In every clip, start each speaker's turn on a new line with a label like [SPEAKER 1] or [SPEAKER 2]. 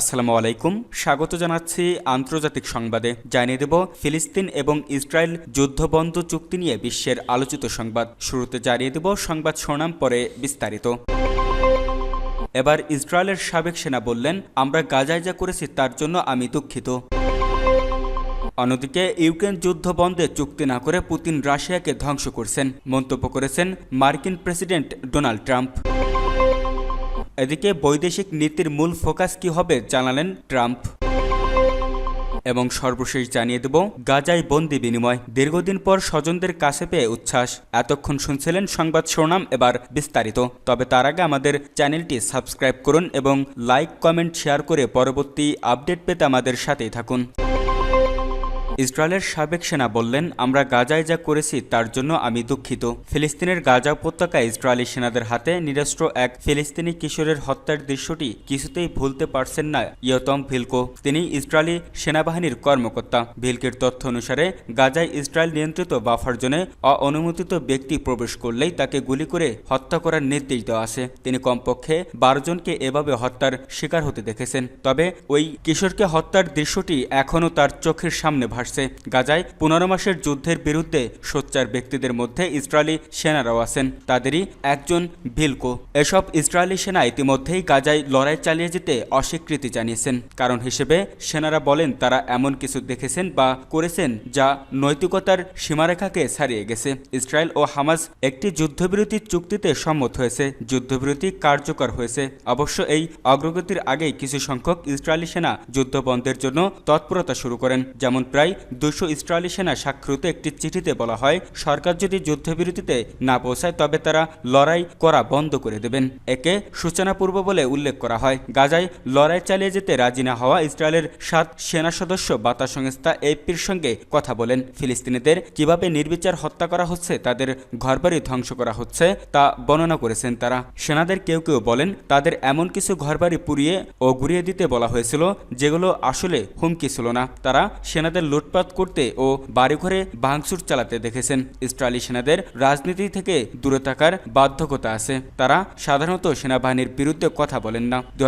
[SPEAKER 1] আসসালামু আলাইকুম স্বাগত জানাচ্ছি আন্তর্জাতিক সংবাদে জানিয়ে দেব ফিলিস্তিন এবং ইসরায়েল যুদ্ধবন্ধ চুক্তি নিয়ে বিশ্বের আলোচিত সংবাদ শুরুতে জানিয়ে দেব সংবাদ শোনাম পরে বিস্তারিত এবার ইসরায়েলের সাবেক সেনা বললেন আমরা গাজায় যা করেছি তার জন্য আমি দুঃখিত অন্যদিকে ইউক্রেন যুদ্ধ বন্ধে চুক্তি না করে পুতিন রাশিয়াকে ধ্বংস করছেন মন্তব্য করেছেন মার্কিন প্রেসিডেন্ট ডোনাল্ড ট্রাম্প এদিকে বৈদেশিক নীতির মূল ফোকাস কি হবে জানালেন ট্রাম্প এবং সর্বশেষ জানিয়ে দেব গাজায় বন্দি বিনিময় দীর্ঘদিন পর স্বজনদের কাছে পেয়ে উচ্ছ্বাস এতক্ষণ শুনছিলেন সংবাদ শিরোনাম এবার বিস্তারিত তবে তার আগে আমাদের চ্যানেলটি সাবস্ক্রাইব করুন এবং লাইক কমেন্ট শেয়ার করে পরবর্তী আপডেট পেতে আমাদের সাথেই থাকুন ইসরায়েলের সাবেক সেনা বললেন আমরা গাজায় যা করেছি তার জন্য আমি দুঃখিত ফিলিস্তিনের গাজা উপত্যকায় ইসরায়েলি সেনাদের হাতে নিরস্ত্র এক ফিলিস্তিনি কিশোরের হত্যার দৃশ্যটি কিছুতেই ভুলতে পারছেন না ইয়তম ভিলকো তিনি ইসরায়েলি সেনাবাহিনীর কর্মকর্তা ভিলকের তথ্য অনুসারে গাজায় ইসরায়েল নিয়ন্ত্রিত বাফার জোনে অনুমোদিত ব্যক্তি প্রবেশ করলেই তাকে গুলি করে হত্যা করার নির্দেশ দেওয়া আছে তিনি কমপক্ষে বারো জনকে এভাবে হত্যার শিকার হতে দেখেছেন তবে ওই কিশোরকে হত্যার দৃশ্যটি এখনও তার চোখের সামনে ভাসে আসছে গাজায় পনেরো মাসের যুদ্ধের বিরুদ্ধে সোচ্চার ব্যক্তিদের মধ্যে ইসরায়েলি সেনারাও আছেন তাদেরই একজন ভিলকো এসব ইসরায়েলি সেনা ইতিমধ্যেই গাজায় লড়াই চালিয়ে যেতে অস্বীকৃতি জানিয়েছেন কারণ হিসেবে সেনারা বলেন তারা এমন কিছু দেখেছেন বা করেছেন যা নৈতিকতার সীমারেখাকে ছাড়িয়ে গেছে ইসরায়েল ও হামাজ একটি যুদ্ধবিরতি চুক্তিতে সম্মত হয়েছে যুদ্ধবিরতি কার্যকর হয়েছে অবশ্য এই অগ্রগতির আগেই কিছু সংখ্যক ইসরায়েলি সেনা যুদ্ধ বন্ধের জন্য তৎপরতা শুরু করেন যেমন প্রায় দুশো ইসরায়েলি সেনা স্বাক্ষরিত একটি চিঠিতে বলা হয় সরকার যদি যুদ্ধবিরতিতে না পৌঁছায় তবে তারা লড়াই করা বন্ধ করে দেবেন একে সূচনাপূর্ব বলে উল্লেখ করা হয় গাজায় লড়াই চালিয়ে যেতে রাজি না হওয়া ইসরায়েলের সাত সেনা সদস্য বার্তা সংস্থা এপির সঙ্গে কথা বলেন ফিলিস্তিনিদের কিভাবে নির্বিচার হত্যা করা হচ্ছে তাদের ঘরবাড়ি ধ্বংস করা হচ্ছে তা বর্ণনা করেছেন তারা সেনাদের কেউ কেউ বলেন তাদের এমন কিছু ঘরবাড়ি পুড়িয়ে ও ঘুরিয়ে দিতে বলা হয়েছিল যেগুলো আসলে হুমকি ছিল না তারা সেনাদের লুট লুটপাট করতে ও বাড়িঘরে ভাঙচুর চালাতে দেখেছেন ইসরায়েলি সেনাদের রাজনীতি থেকে দূরে থাকার বাধ্যকতা আছে তারা সাধারণত সেনাবাহিনীর বিরুদ্ধে কথা বলেন না দু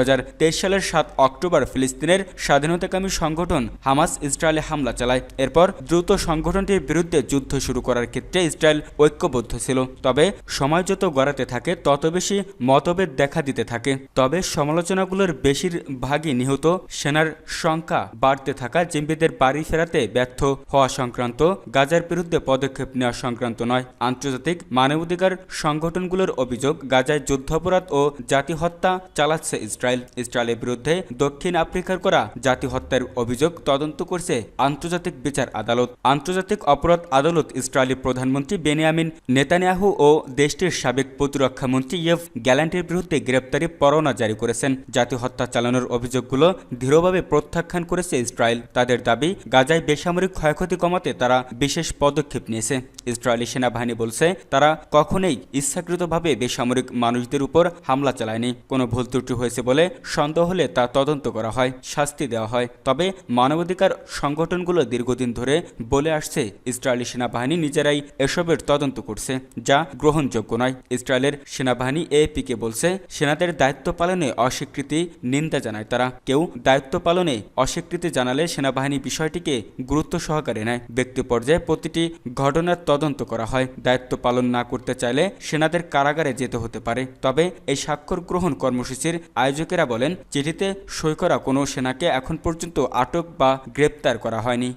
[SPEAKER 1] সালের সাত অক্টোবর ফিলিস্তিনের স্বাধীনতাকামী সংগঠন হামাস ইসরায়েলে হামলা চালায় এরপর দ্রুত সংগঠনটির বিরুদ্ধে যুদ্ধ শুরু করার ক্ষেত্রে ইসরায়েল ঐক্যবদ্ধ ছিল তবে সময় যত গড়াতে থাকে তত বেশি মতভেদ দেখা দিতে থাকে তবে সমালোচনাগুলোর বেশিরভাগই নিহত সেনার সংখ্যা বাড়তে থাকা জিম্বিদের বাড়ি ফেরাতে মেটাতে ব্যর্থ হওয়া সংক্রান্ত গাজার বিরুদ্ধে পদক্ষেপ নেওয়া সংক্রান্ত নয় আন্তর্জাতিক মানবাধিকার সংগঠনগুলোর অভিযোগ গাজায় যুদ্ধাপরাধ ও জাতি হত্যা চালাচ্ছে ইসরায়েল ইসরায়েলের বিরুদ্ধে দক্ষিণ আফ্রিকার করা জাতি হত্যার অভিযোগ তদন্ত করছে আন্তর্জাতিক বিচার আদালত আন্তর্জাতিক অপরাধ আদালত ইসরায়েলি প্রধানমন্ত্রী বেনিয়ামিন নেতানিয়াহু ও দেশটির সাবেক প্রতিরক্ষামন্ত্রী ইয়েফ গ্যালান্টের বিরুদ্ধে গ্রেপ্তারি পরোয়ানা জারি করেছেন জাতি হত্যা চালানোর অভিযোগগুলো দৃঢ়ভাবে প্রত্যাখ্যান করেছে ইসরায়েল তাদের দাবি গাজায় বেসামরিক ক্ষয়ক্ষতি কমাতে তারা বিশেষ পদক্ষেপ নিয়েছে ইসরায়েলি সেনাবাহিনী বলছে তারা কখনোই ইচ্ছাকৃতভাবে বেসামরিক মানুষদের উপর হামলা চালায়নি কোনো ভুল ত্রুটি হয়েছে বলে সন্দেহ হলে তা তদন্ত করা হয় শাস্তি দেওয়া হয় তবে মানবাধিকার সংগঠনগুলো দীর্ঘদিন ধরে বলে আসছে ইসরায়েলি সেনাবাহিনী নিজেরাই এসবের তদন্ত করছে যা গ্রহণযোগ্য নয় ইসরায়েলের সেনাবাহিনী এপিকে বলছে সেনাদের দায়িত্ব পালনে অস্বীকৃতি নিন্দা জানায় তারা কেউ দায়িত্ব পালনে অস্বীকৃতি জানালে সেনাবাহিনী বিষয়টিকে গুরুত্ব সহকারে নেয় ব্যক্তি পর্যায়ে প্রতিটি ঘটনার তদন্ত করা হয় দায়িত্ব পালন না করতে চাইলে সেনাদের কারাগারে যেতে হতে পারে তবে এই স্বাক্ষর গ্রহণ কর্মসূচির আয়োজকেরা বলেন চিঠিতে সই করা কোনো সেনাকে এখন পর্যন্ত আটক বা গ্রেপ্তার করা হয়নি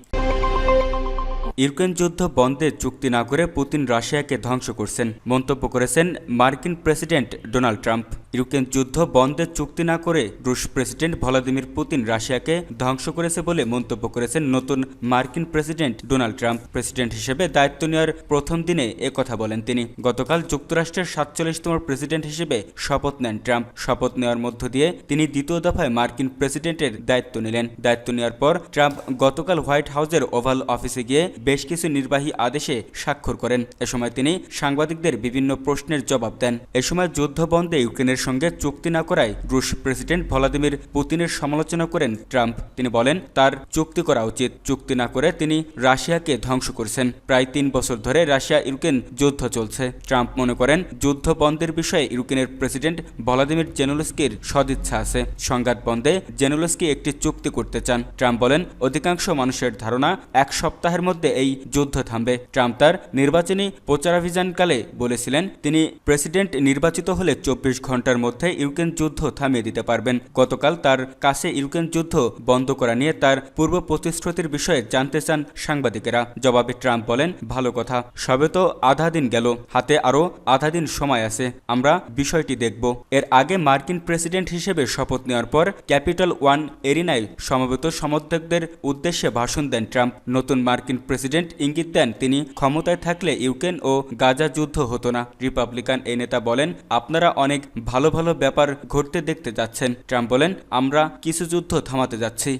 [SPEAKER 1] ইউক্রেন যুদ্ধ বন্ধে চুক্তি না করে পুতিন রাশিয়াকে ধ্বংস করছেন মন্তব্য করেছেন মার্কিন প্রেসিডেন্ট ডোনাল্ড ট্রাম্প ইউক্রেন যুদ্ধ বন্ধের চুক্তি না করে রুশ প্রেসিডেন্ট ভলাদিমির পুতিন রাশিয়াকে ধ্বংস করেছে বলে মন্তব্য করেছেন নতুন মার্কিন প্রেসিডেন্ট ডোনাল্ড ট্রাম্প প্রেসিডেন্ট হিসেবে দায়িত্ব নেওয়ার প্রথম দিনে কথা বলেন তিনি গতকাল যুক্তরাষ্ট্রের সাতচল্লিশতম প্রেসিডেন্ট হিসেবে শপথ নেন ট্রাম্প শপথ নেওয়ার মধ্য দিয়ে তিনি দ্বিতীয় দফায় মার্কিন প্রেসিডেন্টের দায়িত্ব নিলেন দায়িত্ব নেওয়ার পর ট্রাম্প গতকাল হোয়াইট হাউসের ওভাল অফিসে গিয়ে বেশ কিছু নির্বাহী আদেশে স্বাক্ষর করেন এ সময় তিনি সাংবাদিকদের বিভিন্ন প্রশ্নের জবাব দেন এ সময় যুদ্ধবন্ধে ইউক্রেনের সঙ্গে চুক্তি না করায় রুশ প্রেসিডেন্ট ভলাদিমির পুতিনের সমালোচনা করেন ট্রাম্প তিনি বলেন তার চুক্তি করা উচিত চুক্তি না করে তিনি রাশিয়াকে ধ্বংস করেছেন প্রায় তিন বছর ধরে রাশিয়া ইউক্রেন যুদ্ধ চলছে ট্রাম্প মনে করেন যুদ্ধ বন্ধের বিষয়ে ইউক্রেনের প্রেসিডেন্ট ভলাদিমির জেনুলস্কির সদিচ্ছা আছে সংঘাত বন্ধে জেনুলস্কি একটি চুক্তি করতে চান ট্রাম্প বলেন অধিকাংশ মানুষের ধারণা এক সপ্তাহের মধ্যে এই যুদ্ধ থামবে ট্রাম্প তার নির্বাচনী প্রচারাভিযানকালে বলেছিলেন তিনি প্রেসিডেন্ট নির্বাচিত হলে চব্বিশ ঘন্টার ঘন্টার মধ্যে ইউক্রেন যুদ্ধ থামিয়ে দিতে পারবেন গতকাল তার কাছে ইউক্রেন যুদ্ধ বন্ধ করা নিয়ে তার পূর্ব প্রতিশ্রুতির বিষয়ে জানতে চান সাংবাদিকেরা জবাবে ট্রাম্প বলেন ভালো কথা সবে তো আধা দিন গেল হাতে আরও আধা দিন সময় আছে আমরা বিষয়টি দেখব এর আগে মার্কিন প্রেসিডেন্ট হিসেবে শপথ নেওয়ার পর ক্যাপিটাল ওয়ান এরিনায় সমবেত সমর্থকদের উদ্দেশ্যে ভাষণ দেন ট্রাম্প নতুন মার্কিন প্রেসিডেন্ট ইঙ্গিত দেন তিনি ক্ষমতায় থাকলে ইউক্রেন ও গাজা যুদ্ধ হতো না রিপাবলিকান এই নেতা বলেন আপনারা অনেক ভালো ভালো ভালো ব্যাপার ঘটতে দেখতে যাচ্ছেন ট্রাম্প বলেন আমরা কিছু যুদ্ধ থামাতে যাচ্ছি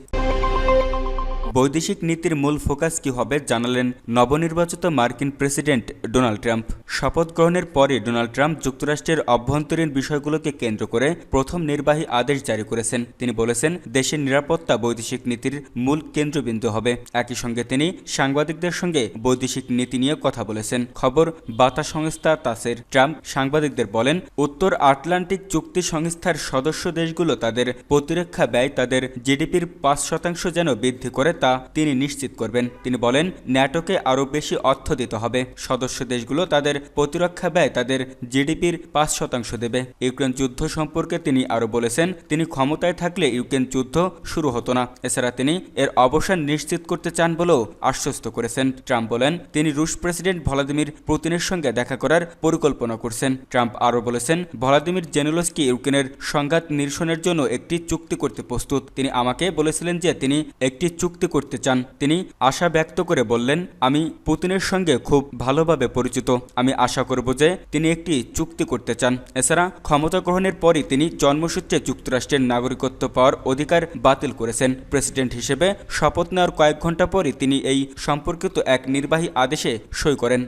[SPEAKER 1] বৈদেশিক নীতির মূল ফোকাস কি হবে জানালেন নবনির্বাচিত মার্কিন প্রেসিডেন্ট ডোনাল্ড ট্রাম্প শপথ গ্রহণের পরে ডোনাল্ড ট্রাম্প যুক্তরাষ্ট্রের অভ্যন্তরীণ বিষয়গুলোকে কেন্দ্র করে প্রথম নির্বাহী আদেশ জারি করেছেন তিনি বলেছেন দেশের নিরাপত্তা বৈদেশিক নীতির মূল কেন্দ্রবিন্দু হবে একই সঙ্গে তিনি সাংবাদিকদের সঙ্গে বৈদেশিক নীতি নিয়ে কথা বলেছেন খবর বাতা সংস্থা তাসের ট্রাম্প সাংবাদিকদের বলেন উত্তর আটলান্টিক চুক্তি সংস্থার সদস্য দেশগুলো তাদের প্রতিরক্ষা ব্যয় তাদের জিডিপির পাঁচ শতাংশ যেন বৃদ্ধি করে তা তিনি নিশ্চিত করবেন তিনি বলেন ন্যাটোকে আরও বেশি অর্থ দিতে হবে সদস্য দেশগুলো তাদের প্রতিরক্ষা ব্যয় তাদের জিডিপির পাঁচ শতাংশ দেবে ইউক্রেন যুদ্ধ সম্পর্কে তিনি আরও বলেছেন তিনি ক্ষমতায় থাকলে ইউক্রেন যুদ্ধ শুরু হতো না এছাড়া তিনি এর অবসান নিশ্চিত করতে চান বলেও আশ্বস্ত করেছেন ট্রাম্প বলেন তিনি রুশ প্রেসিডেন্ট ভলাদিমির পুতিনের সঙ্গে দেখা করার পরিকল্পনা করছেন ট্রাম্প আরও বলেছেন ভলাদিমির জেনুলসকি ইউক্রেনের সংঘাত নিরসনের জন্য একটি চুক্তি করতে প্রস্তুত তিনি আমাকে বলেছিলেন যে তিনি একটি চুক্তি করতে চান তিনি আশা ব্যক্ত করে বললেন আমি পুতিনের সঙ্গে খুব ভালোভাবে পরিচিত আমি আশা করব যে তিনি একটি চুক্তি করতে চান এছাড়া ক্ষমতা গ্রহণের পরই তিনি জন্মসূত্রে যুক্তরাষ্ট্রের নাগরিকত্ব পাওয়ার অধিকার বাতিল করেছেন প্রেসিডেন্ট হিসেবে শপথ নেওয়ার কয়েক ঘন্টা পরই তিনি এই সম্পর্কিত এক নির্বাহী আদেশে সই করেন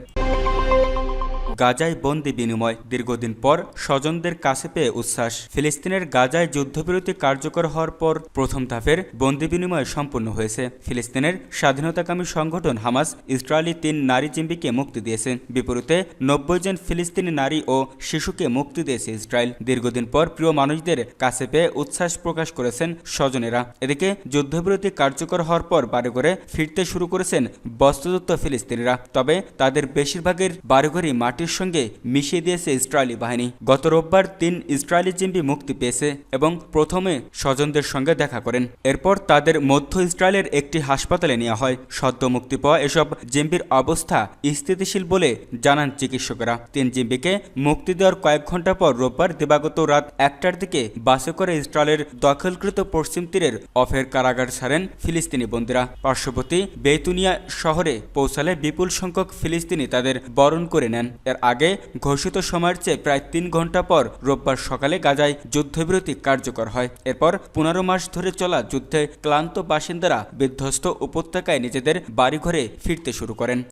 [SPEAKER 1] গাজায় বন্দি বিনিময় দীর্ঘদিন পর স্বজনদের কাছে পেয়ে উচ্ছ্বাস ফিলিস্তিনের গাজায় যুদ্ধবিরতি কার্যকর হওয়ার পর প্রথম ধাপের বন্দি বিনিময় সম্পন্ন হয়েছে ফিলিস্তিনের স্বাধীনতাকামী সংগঠন হামাস ইসরায়েলি তিন নারী জিম্বিকে মুক্তি দিয়েছে বিপরীতে নব্বই জন ফিলিস্তিনি নারী ও শিশুকে মুক্তি দিয়েছে ইসরায়েল দীর্ঘদিন পর প্রিয় মানুষদের কাছে পেয়ে উচ্ছ্বাস প্রকাশ করেছেন স্বজনেরা এদিকে যুদ্ধবিরতি কার্যকর হওয়ার পর বারে করে ফিরতে শুরু করেছেন বস্ত্রদত্ত ফিলিস্তিনিরা তবে তাদের বেশিরভাগের বাড়িঘরই মাটি মাটির সঙ্গে মিশিয়ে দিয়েছে ইসরায়েলি বাহিনী গত রোববার তিন ইসরায়েলি জিম্বি মুক্তি পেয়েছে এবং প্রথমে স্বজনদের সঙ্গে দেখা করেন এরপর তাদের মধ্য ইসরায়েলের একটি হাসপাতালে নেওয়া হয় সদ্য মুক্তি পাওয়া এসব জিম্বির অবস্থা স্থিতিশীল বলে জানান চিকিৎসকরা তিন জিম্বিকে মুক্তি দেওয়ার কয়েক ঘন্টা পর রোববার দিবাগত রাত একটার দিকে বাসে করে ইসরায়েলের দখলকৃত পশ্চিম তীরের অফের কারাগার ছাড়েন ফিলিস্তিনি বন্দীরা পার্শ্ববর্তী বেতুনিয়া শহরে পৌঁছালে বিপুল সংখ্যক ফিলিস্তিনি তাদের বরণ করে নেন এর আগে ঘোষিত সময়ের চেয়ে প্রায় তিন ঘন্টা পর রোববার সকালে গাজায় যুদ্ধবিরতি কার্যকর হয় এরপর পনেরো মাস ধরে চলা যুদ্ধে ক্লান্ত বাসিন্দারা বিধ্বস্ত উপত্যকায় নিজেদের বাড়িঘরে ফিরতে শুরু করেন